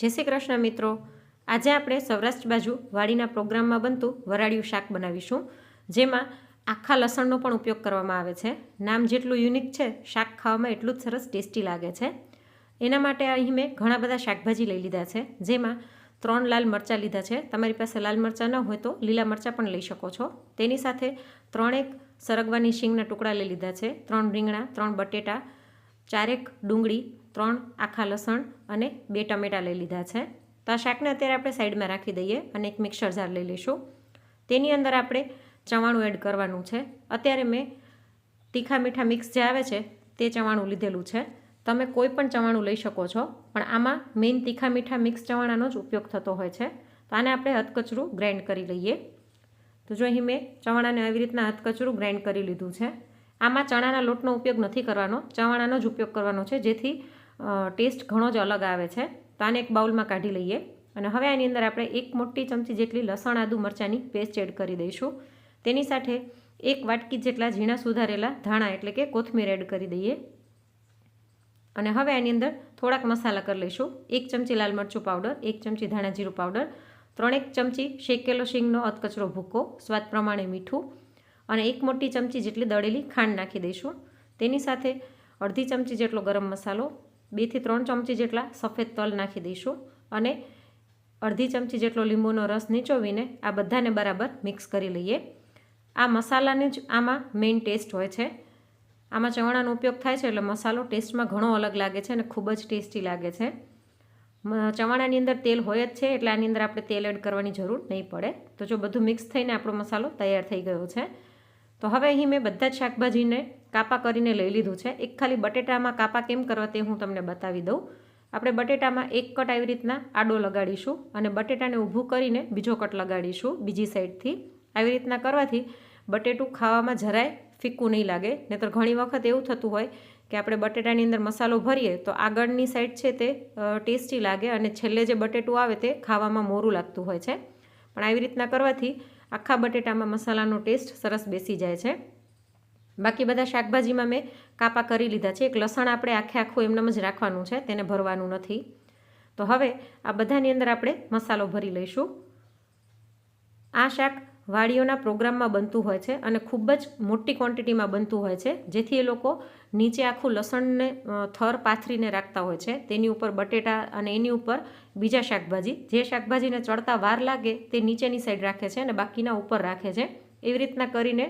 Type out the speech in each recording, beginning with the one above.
જય શ્રી કૃષ્ણ મિત્રો. આજે આપણે સૌરાષ્ટ્ર બાજુ વાડીના પ્રોગ્રામમાં બનતું વરાળિયું શાક બનાવીશું, જેમાં આખા લસણનો પણ ઉપયોગ કરવામાં આવે છે. નામ જેટલું યુનિક છે, શાક ખાવામાં એટલું જ સરસ ટેસ્ટી લાગે છે. એના માટે અહીં મેં ઘણા બધા શાકભાજી લઈ લીધા છે, જેમાં ત્રણ લાલ મરચાં લીધા છે. તમારી પાસે લાલ મરચાં ન હોય તો લીલા મરચાં પણ લઈ શકો છો. તેની સાથે ત્રણેક સરગવાની શીંગના ટુકડા લઈ લીધા છે. ત્રણ રીંગણા, ત્રણ બટેટા, ચારેક ડુંગળી ત્રણ આખા લસણ અને બે ટમેટાં લઈ લીધા છે. તો આ શાકને અત્યારે આપણે સાઈડમાં રાખી દઈએ અને એક મિક્સર જાર લઈ લઈશું. તેની અંદર આપણે ચવાણું એડ કરવાનું છે. અત્યારે મેં તીખા મીઠા મિક્સ જે આવે છે તે ચવાણું લીધેલું છે. તમે કોઈ પણ ચવાણું લઈ શકો છો, પણ આમાં મેઇન તીખા મીઠા મિક્સ ચવાણાનો જ ઉપયોગ થતો હોય છે. તો આને આપણે હથકચરું ગ્રાઇન્ડ કરી લઈએ. તો જો અહીં મેં ચવાણાને આવી રીતના હથકચરું ગ્રાઇન્ડ કરી લીધું છે. આમાં ચણાના લોટનો ઉપયોગ નથી કરવાનો, ચવાણાનો જ ઉપયોગ કરવાનો છે, જેથી ટેસ્ટ ઘણો જ અલગ આવે છે. તો આને એક બાઉલમાં કાઢી લઈએ. અને હવે આની અંદર આપણે એક મોટી ચમચી જેટલી લસણ, આદુ, મરચાંની પેસ્ટ એડ કરી દઈશું. તેની સાથે એક વાટકી જેટલા ઝીણા સુધારેલા ધાણા એટલે કે કોથમીર એડ કરી દઈએ. અને હવે આની અંદર થોડાક મસાલા કરી લઈશું. એક ચમચી લાલ મરચું પાવડર એક ચમચી ધાણા જીરું પાવડર ત્રણેક ચમચી શેકેલો શીંગનો અધકચરો ભૂકો, સ્વાદ પ્રમાણે મીઠું, અને એક મોટી ચમચી જેટલી દળેલી ખાંડ નાખી દઈશું. તેની સાથે અડધી ચમચી જેટલો ગરમ મસાલો બેથી ત્રણ ચમચી જેટલા સફેદ તલ નાખી દઈશું અને અડધી ચમચી જેટલો લીંબુનો રસ નીચોવીને આ બધાને બરાબર મિક્સ કરી લઈએ. આ મસાલાની જ આમાં મેઇન ટેસ્ટ હોય છે. આમાં ચવાણાનો ઉપયોગ થાય છે એટલે મસાલો ટેસ્ટમાં ઘણો અલગ લાગે છે અને ખૂબ જ ટેસ્ટી લાગે છે. ચવાણાની અંદર તેલ હોય જ છે એટલે આની અંદર આપણે તેલ એડ કરવાની જરૂર નહીં પડે. તો જો બધું મિક્સ થઈને આપણો મસાલો તૈયાર થઈ ગયો છે. તો હવે અહીં મેં બધા જ શાકભાજીને કાપા કરીને લઈ લીધું છે. એક ખાલી બટેટામાં કાપા કેમ કરવા તે હું તમને બતાવી દઉં. આપણે બટેટામાં એક કટ આવી રીતના આડો લગાડીશું અને બટેટાને ઊભું કરીને બીજો કટ લગાડીશું બીજી સાઈડથી. આવી રીતના કરવાથી બટેટું ખાવામાં જરાય ફીકું નહીં લાગે. નહીતર ઘણી વખત એવું થતું હોય કે આપણે બટેટાની અંદર મસાલો ભરીએ તો આગળની સાઈડ છે તે ટેસ્ટી લાગે અને છેલ્લે જે બટેટું આવે તે ખાવામાં મોરું લાગતું હોય છે. પણ આવી રીતના કરવાથી આખા બટેટામાં મસાલાનો ટેસ્ટ સરસ બેસી જાય છે. બાકી બધા શાકભાજીમાં મેં કાપા કરી લીધા છે. એક લસણ આપણે આખે આખું એમનેમ જ રાખવાનું છે, તેને ભરવાનું નથી. તો હવે આ બધાની અંદર આપણે મસાલો ભરી લઈશું. આ શાક વાડીઓના પ્રોગ્રામમાં બનતું હોય છે અને ખૂબ જ મોટી ક્વોન્ટિટીમાં બનતું હોય છે, જેથી એ લોકો નીચે આખું લસણને થર પાથરીને રાખતા હોય છે. તેની ઉપર બટેટા અને એની ઉપર બીજા શાકભાજી. જે શાકભાજીને ચડતા વાર લાગે તે નીચેની સાઈડ રાખે છે અને બાકીના ઉપર રાખે છે. એવી રીતના કરીને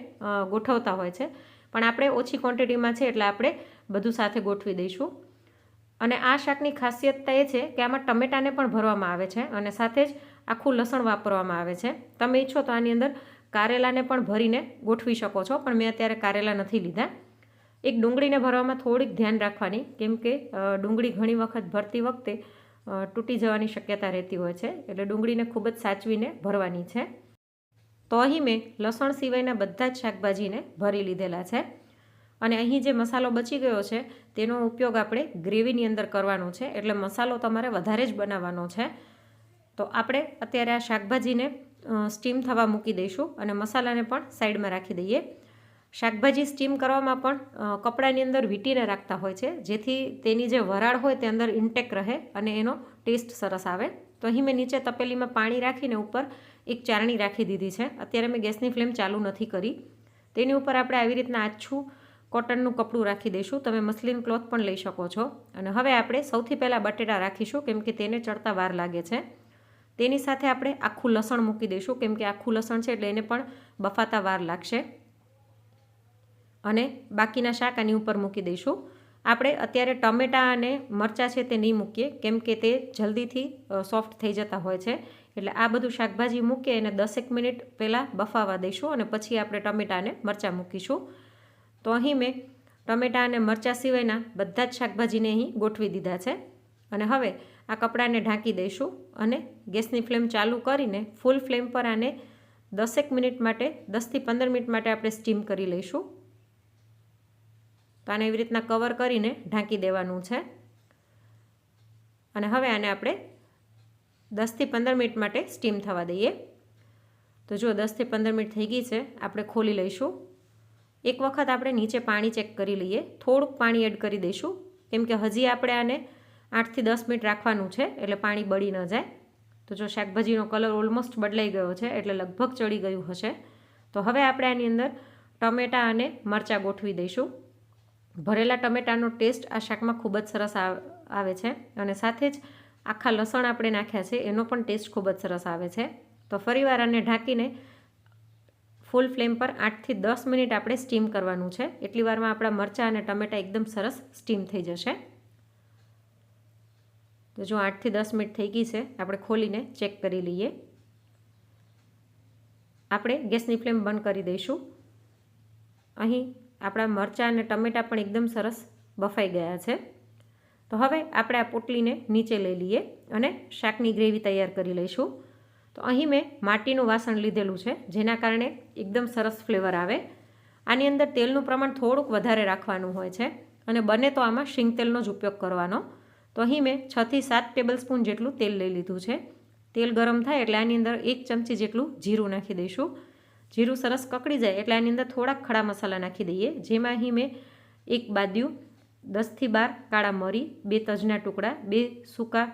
ગોઠવતા હોય છે. પણ આપણે ઓછી ક્વોન્ટિટીમાં છે એટલે આપણે બધું સાથે ગોઠવી દઈશું. અને આ શાકની ખાસિયતતા એ છે કે આમાં ટમેટાને પણ ભરવામાં આવે છે અને સાથે જ આખું લસણ વાપરવામાં આવે છે. તમે ઈચ્છો તો આની અંદર કારેલાને પણ ભરીને ગોઠવી શકો છો, પણ મેં અત્યારે કારેલા નથી લીધા. એક ડુંગળીને ભરવામાં થોડીક ધ્યાન રાખવાની, કેમ કે ડુંગળી ઘણી વખત ભરતી વખતે તૂટી જવાની શક્યતા રહેતી હોય છે, એટલે ડુંગળીને ખૂબ જ સાચવીને ભરવાની છે. તો અહીં મેં લસણ સિવાયના બધા જ શાકભાજીને ભરી લીધેલા છે. અને અહીં જે મસાલો બચી ગયો છે, તેનો ઉપયોગ આપણે ગ્રેવીની અંદર કરવાનો છે. એટલે મસાલો તમારે વધારે જ બનાવવાનો છે. તો આપણે અત્યારે આ શાકભાજીને સ્ટીમ થવા મૂકી દઈશું અને મસાલાને પણ સાઈડમાં રાખી દઈએ. શાકભાજી સ્ટીમ કરવામાં પણ કપડાની અંદર વીંટીને રાખતા હોય છે, જેથી તેની જે વરાળ હોય તે અંદર ઇન્ટેક રહે અને એનો ટેસ્ટ સરસ આવે. તો અહીં મેં નીચે તપેલીમાં પાણી રાખીને ઉપર એક ચારણી રાખી દીધી છે. અત્યારે મેં ગેસની ફ્લેમ ચાલુ નથી કરી. તેની ઉપર આપણે આવી રીતના આછું કોટનનું કપડું રાખી દઈશું. તમે મસલિન ક્લોથ પણ લઈ શકો છો. અને હવે આપણે સૌથી પહેલાં બટેટા રાખીશું, કેમ કે તેને ચડતા વાર લાગે છે. તેની સાથે આપણે આખું લસણ મૂકી દઈશું, કેમ કે આખું લસણ છે એટલે એને પણ બફાતા વાર લાગશે. અને બાકીના શાક આની ઉપર મૂકી દઈશું. આપણે અત્યારે ટમેટાં અને મરચાં છે તે નહીં મૂકીએ, કેમ કે તે જલ્દીથી સોફ્ટ થઈ જતા હોય છે. એટલે આ બધું શાકભાજી મૂકીએ અને દસેક મિનિટ પહેલાં બફાવા દઈશું અને પછી આપણે ટમેટાને મરચાં મૂકીશું. તો અહીં મેં ટમેટાં અને મરચાં સિવાયના બધા જ શાકભાજીને અહીં ગોઠવી દીધા છે. અને હવે આ કપડાને ઢાંકી દઈશું અને ગેસની ફ્લેમ ચાલુ કરીને ફૂલ ફ્લેમ પર આને દસેક મિનિટ માટે, દસથી પંદર મિનિટ માટે આપણે સ્ટીમ કરી લઈશું. તો આને એવી રીતના કવર કરીને ઢાંકી દેવાનું છે. અને હવે આને આપણે દસથી પંદર મિનિટ માટે સ્ટીમ થવા દઈએ. તો જો દસથી પંદર મિનિટ થઈ ગઈ છે. આપણે ખોલી લઈશું. એક વખત આપણે નીચે પાણી ચેક કરી લઈએ. થોડુંક પાણી એડ કરી દઈશું. કેમ કે હજી આપણે આને આઠથી દસ મિનિટ રાખવાનું છે, એટલે પાણી બળી ન જાય. તો જો શાકભાજીનો કલર ઓલમોસ્ટ બદલાઈ ગયો છે, એટલે લગભગ ચડી ગયું હશે. તો હવે આપણે આની અંદર ટમેટાં અને મરચાં ગોઠવી દઈશું. ભરેલા ટમેટાનો ટેસ્ટ આ શાકમાં ખૂબ જ સરસ આવે છે. અને સાથે જ આખા લસણ આપણે નાખ્યા છે, એનો પણ ટેસ્ટ ખૂબ જ સરસ આવે છે. તો ફરીવાર આને ઢાંકીને ફૂલ ફ્લેમ પર આઠથી દસ મિનિટ આપણે સ્ટીમ કરવાનું છે. એટલી વારમાં આપણા મરચાં અને ટમેટાં એકદમ સરસ સ્ટીમ થઈ જશે. તો જો આઠથી દસ મિનિટ થઈ ગઈ છે, આપણે ખોલીને ચેક કરી લઈએ. આપણે ગેસની ફ્લેમ બંધ કરી દઈશું. અહીં આપણા મરચાં અને ટમેટાં પણ એકદમ સરસ બફાઈ ગયા છે. તો હવે આપણે આ પોટલીને નીચે લઈ લઈએ અને શાકની ગ્રેવી તૈયાર કરી લઈશું. તો અહીં મેં માટીનું વાસણ લીધેલું છે, જેના કારણે એકદમ સરસ ફ્લેવર આવે. આની અંદર તેલનું પ્રમાણ થોડુંક વધારે રાખવાનું હોય છે અને બને તો આમાં શીંગ તેલનો જ ઉપયોગ કરવાનો. તો અહીં મેં છથી સાત ટેબલ સ્પૂન જેટલું તેલ લઈ લીધું છે. તેલ ગરમ થાય એટલે આની અંદર એક ચમચી જેટલું જીરું નાખી દઈશું. જીરું સરસ કકડી જાય એટલે આની અંદર થોડાક ખડા મસાલા નાખી દઈએ, જેમાં અહીં મેં એક બાદ્યું દસથી બાર કાળા મરી, બે તજના ટુકડા, બે સૂકા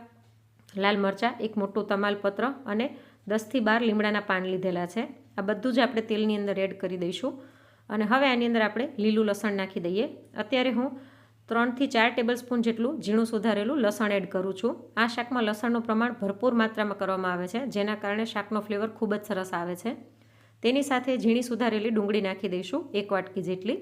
લાલ મરચાં, એક મોટું તમાલપત્ર અને દસથી બાર લીમડાના પાન લીધેલા છે. આ બધું જ આપણે તેલની અંદર એડ કરી દઈશું. અને હવે આની અંદર આપણે લીલું લસણ નાખી દઈએ. અત્યારે હું ત્રણથી ચાર ટેબલ સ્પૂન જેટલું ઝીણું સુધારેલું લસણ એડ કરું છું. આ શાકમાં લસણનું પ્રમાણ ભરપૂર માત્રામાં કરવામાં આવે છે, જેના કારણે શાકનો ફ્લેવર ખૂબ જ સરસ આવે છે. તેની સાથે ઝીણી સુધારેલી ડુંગળી નાખી દઈશું, એક વાટકી જેટલી.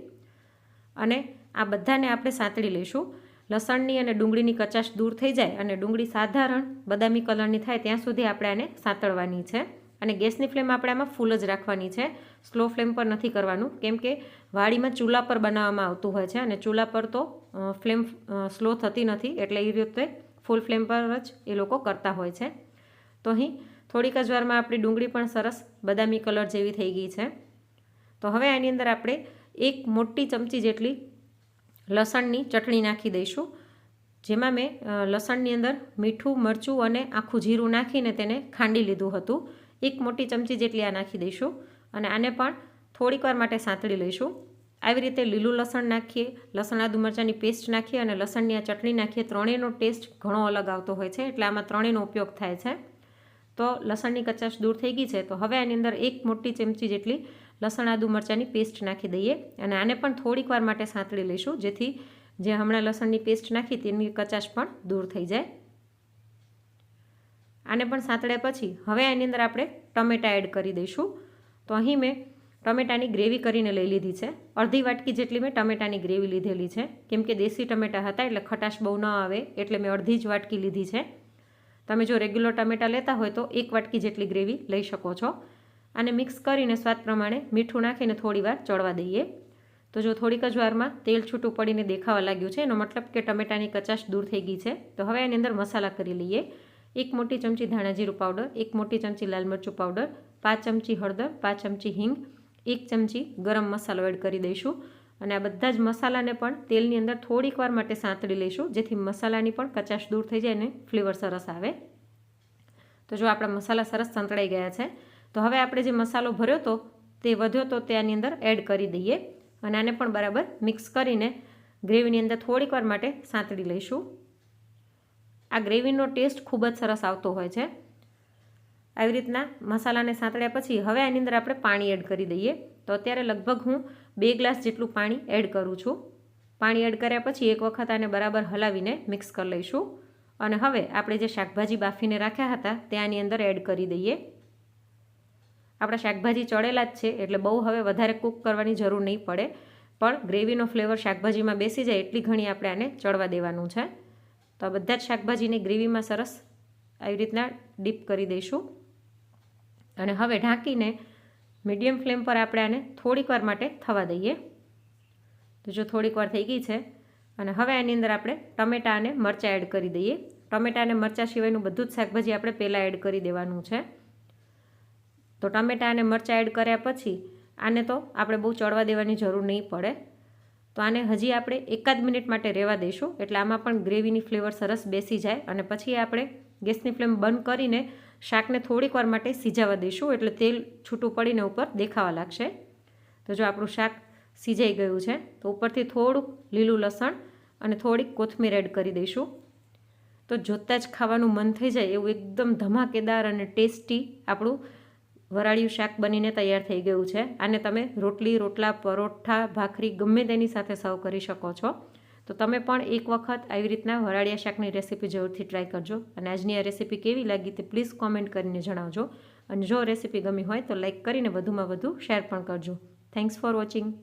અને આ બધાને આપણે સાંતળી લઈશું. લસણની અને ડુંગળીની કચાશ દૂર થઈ જાય અને ડુંગળી સાધારણ બદામી કલરની થાય ત્યાં સુધી આપણે આને સાંતળવાની છે. અને ગેસની ફ્લેમ આપણે આમાં ફૂલ જ રાખવાની છે. સ્લો ફ્લેમ પર નથી કરવાનું, કેમ કે વાડીમાં ચૂલા પર બનાવવામાં આવતું હોય છે અને ચૂલા પર તો ફ્લેમ સ્લો થતી નથી એટલે એ રીતે ફૂલ ફ્લેમ પર જ એ લોકો કરતા હોય છે. તો અહીં થોડીક જ વારમાં આપણી ડુંગળી પણ સરસ બદામી કલર જેવી થઈ ગઈ છે. તો હવે આની અંદર આપણે એક મોટી ચમચી જેટલી લસણની ચટણી નાખી દઈશું. જેમાં મેં લસણની અંદર મીઠું, મરચું અને આખું જીરું નાખીને તેને ખાંડી લીધું હતું. એક મોટી ચમચી જેટલી આ નાખી દઈશું અને આને પણ થોડીક વાર માટે સાંતળી લઈશું. આવી રીતે લીલું લસણ નાખીએ, લસણ આદુ મરચાંની પેસ્ટ નાખીએ અને લસણની આ ચટણી નાખીએ, ત્રણેયનો ટેસ્ટ ઘણો અલગ આવતો હોય છે, એટલે આમાં ત્રણેયનો ઉપયોગ થાય છે. તો લસણની કચાશ દૂર થઈ ગઈ છે. તો હવે આની અંદર એક મોટી ચમચી જેટલી લસણ, આદુ મરચાંની પેસ્ટ નાખી દઈએ અને આને પણ થોડીક વાર માટે સાંતળી લઈશું, જેથી જે હમણાં લસણની પેસ્ટ નાખી તેની કચાશ પણ દૂર થઈ જાય. આને પણ સાંતળ્યા પછી હવે આની અંદર આપણે ટમેટાં એડ કરી દઈશું. તો અહીં મેં ટમેટાની ગ્રેવી કરીને લઈ લીધી છે. અડધી વાટકી જેટલી મેં ટમેટાની ગ્રેવી લીધેલી છે. કેમ કે દેશી ટમેટા હતા એટલે ખટાશ બહુ ન આવે એટલે મેં અડધી જ વાટકી લીધી છે. તમે જો રેગ્યુલર ટમેટાં લેતા હોય તો એક વાટકી જેટલી ગ્રેવી લઈ શકો છો. આને મિક્સ કરીને સ્વાદ પ્રમાણે મીઠું નાખીને થોડી વાર ચડવા દઈએ. તો જો થોડીક જ વારમાં તેલ છૂટું પડીને દેખાવા લાગ્યું છે, એનો મતલબ કે ટમેટાની કચાશ દૂર થઈ ગઈ છે. તો હવે એની અંદર મસાલા કરી લઈએ. એક મોટી ચમચી ધાણા જીરું પાવડર, એક મોટી ચમચી લાલ મરચું પાવડર, પાંચ ચમચી હળદર, પાંચ ચમચી હિંગ, એક ચમચી ગરમ મસાલો એડ કરી દઈશું. અને આ બધા જ મસાલાને પણ તેલની અંદર થોડીક વાર માટે સાંતળી લઈશું, જેથી મસાલાની પણ કચાશ દૂર થઈ જાય અને ફ્લેવર સરસ આવે. તો જો આપણા મસાલા સરસ સંતળાઈ ગયા છે તો હવે આપણે જે મસાલો ભર્યો હતો તે વધ્યો તો તેની અંદર એડ કરી દઈએ અને આને પણ બરાબર મિક્સ કરીને ગ્રેવીની અંદર થોડીક વાર માટે સાંતળી લઈશું. આ ગ્રેવીનો ટેસ્ટ ખૂબ જ સરસ આવતો હોય છે. આવી રીતના મસાલાને સાંતળ્યા પછી હવે આની અંદર આપણે પાણી એડ કરી દઈએ. તો અત્યારે લગભગ હું બે ગ્લાસ જેટલું પાણી એડ કરું છું. પાણી એડ કર્યા પછી એક વખત આને બરાબર હલાવીને મિક્સ કરી લઈશું. અને હવે આપણે જે શાકભાજી બાફીને રાખ્યા હતા તે આની અંદર એડ કરી દઈએ. આપણા શાકભાજી ચડેલા જ છે, એટલે બહુ હવે વધારે કૂક કરવાની જરૂર નહીં પડે. પણ ગ્રેવીનો ફ્લેવર શાકભાજીમાં બેસી જાય એટલી ઘણી આપણે આને ચડવા દેવાનું છે. તો આ બધા જ શાકભાજીને ગ્રેવીમાં સરસ આવી રીતના ડીપ કરી દઈશું. અને હવે ઢાંકીને મીડિયમ ફ્લેમ પર આપણે આને થોડીક વાર માટે થવા દઈએ. તો જો થોડીક વાર થઈ ગઈ છે, અને હવે આની અંદર આપણે ટમેટાં અને મરચાં એડ કરી દઈએ. ટમેટાં અને મરચાં સિવાયનું બધું જ શાકભાજી આપણે પહેલાં એડ કરી દેવાનું છે. તો ટમેટા અને મરચાં એડ કર્યા પછી આને તો આપણે બહુ ચડવા દેવાની જરૂર નહીં પડે. તો આને હજી આપણે એકાદ મિનિટ માટે રહેવા દઈશું એટલે આમાં પણ ગ્રેવીની ફ્લેવર સરસ બેસી જાય અને પછી આપણે ગેસની ફ્લેમ બંધ કરીને શાકને થોડીક વાર માટે સીજાવા દઈશું એટલે તેલ છૂટું પડીને ઉપર દેખાવા લાગશે. તો જો આપણું શાક સીજાઈ ગયું છે, તો ઉપરથી થોડુંક લીલું લસણ અને થોડીક કોથમીર એડ કરી દઈશું. તો જોતાં જ ખાવાનું મન થઈ જાય એવું એકદમ ધમાકેદાર અને ટેસ્ટી આપણું વરાળિયું શાક બનીને તૈયાર થઈ ગયું છે. આને તમે રોટલી, રોટલા, પરોઠા, ભાખરી ગમે તેની સાથે સર્વ કરી શકો છો. તો તમે પણ એક વખત આવી રીતના વરાળિયા શાકની રેસીપી જરૂરથી ટ્રાય કરજો. અને આજની આ રેસીપી કેવી લાગી તે પ્લીઝ કોમેન્ટ કરીને જણાવજો. અને જો રેસીપી ગમી હોય તો લાઇક કરીને વધુમાં વધુ શેર પણ કરજો. Thanks for watching.